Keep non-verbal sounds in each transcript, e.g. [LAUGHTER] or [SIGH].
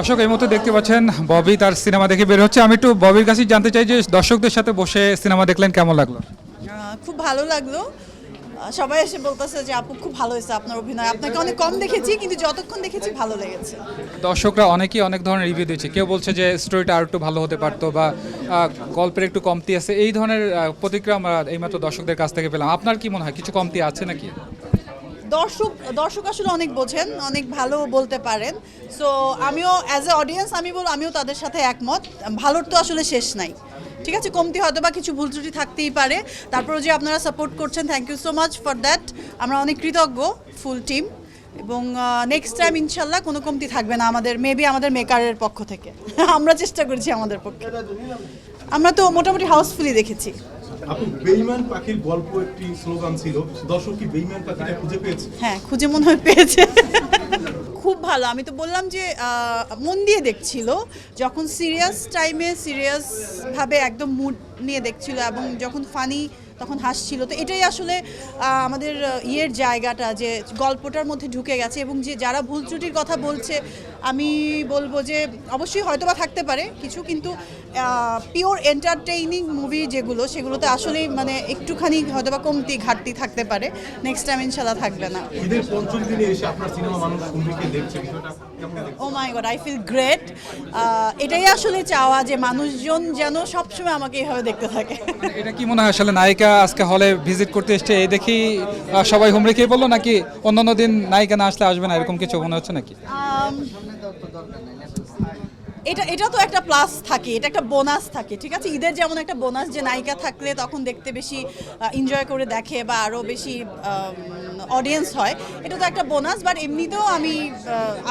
দর্শক এই মুহূর্তে দেখতে পাচ্ছেন ববি তার সিনেমা দেখে বের হচ্ছে। আমি একটু ববির কাছেই জানতে চাই যে দর্শকদের সাথে বসে সিনেমা দেখলেন কেমন লাগল? খুব ভালো লাগল। সবাই এসে বলতেছে যে আপু খুব ভালো হয়েছে আপনার অভিনয়। আপনাকে অনেক কম দেখেছি কিন্তু যতক্ষণ দেখেছি ভালো লেগেছে। দর্শকরা অনেকেই অনেক ধরনের রিভিউ দিয়েছে। কেউ বলছে যে স্টোরিটা আর একটু ভালো হতে পারতো বা গল্পের একটু কমতি আছে। এই ধরনের প্রতিক্রিয়া আমরা এইমাত্র দর্শকদের কাছ থেকে পেলাম। আপনার কি মনে হয় কিছু কমতি আছে নাকি? দর্শক দর্শক আসলে অনেক বোঝেন, অনেক ভালো বলতে পারেন। সো আমিও অ্যাজ এ অডিয়েন্স আমি বলব আমিও তাদের সাথে একমত। ভালোর তো আসলে শেষ নাই। ঠিক আছে, কমতি হয়তো বা কিছু ভুল ত্রুটি থাকতেই পারে। তারপরেও যে আপনারা সাপোর্ট করছেন thank you so much for that আমরা অনেক কৃতজ্ঞ ফুল টিম এবং নেক্সট টাইম ইনশাল্লাহ কোনো কমতি থাকবে না আমাদের মেবি আমাদের মেকারের পক্ষ থেকে। [LAUGHS] আমরা চেষ্টা করেছি আমাদের পক্ষে। আমরা তো মোটামুটি হাউসফুলি দেখেছি। আপু, বেইমান পাখির গল্প একটি স্লোগান ছিল, দর্শক কি বেইমান পাখিটা খুঁজে পেয়েছে? হ্যাঁ খুঁজে মনে হয় পেয়েছে। খুব ভালো, আমি তো বললাম যে মন দিয়ে দেখছিল, যখন সিরিয়াস টাইমে সিরিয়াস ভাবে একদম মুড নিয়ে দেখছিল এবং যখন ফানি তখন হাসছিল। তো এটাই আসলে আমাদের ইয়ের জায়গাটা যে গল্পটার মধ্যে ঢুকে গেছে এবং যে যারা ভুল ত্রুটির কথা বলছে, আমি বলব যে অবশ্যই হয়তোবা থাকতে পারে কিছু, কিন্তু পিওর এন্টারটেইনিং মুভি যেগুলো, সেগুলোতে আসলেই মানে একটুখানি হয়তোবা কমতি, ঘাটতি থাকতে পারে। নেক্সট টাইম ইনশাল্লাহ থাকবে না। পঞ্চম দিনে এসে আপনার সিনেমা মানুষ দেখছে ও my god I feel great এটাই আসলে চাওয়া যে মানুষজন যেন সবসময় আমাকে এইভাবে দেখতে থাকে। মানে এটা কি মনে হয় আসলে নায়িকা আজকে হলে ভিজিট করতে এসছে এই দেখি সবাই হুমড়ে খেয়ে বলল নাকি অন্যান্য দিন নায়িকা না আসলে আসবে না এরকম কিছু মনে হচ্ছে নাকি? Um, এটা এটা তো একটা প্লাস থাকে এটা একটা বোনাস থাকে ঠিক আছে? ঈদের যেমন একটা বোনাস যে নায়িকা থাকলে তখন দেখতে বেশি এনজয় করে দেখে বা আরও বেশি অডিয়েন্স হয়। এটা তো একটা বোনাস বাট এমনিতেও আমি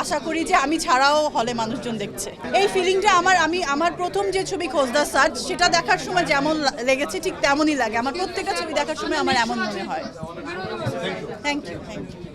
আশা করি যে আমি ছাড়াও হলে মানুষজন দেখছে। এই ফিলিংটা আমার আমি আমার প্রথম যে ছবি খোঁজদার সার্চ সেটা দেখার সময় যেমন লেগেছে ঠিক তেমনই লাগে। আমার প্রত্যেকটা ছবি দেখার সময় আমার এমন মনে হয়। Thank you thank you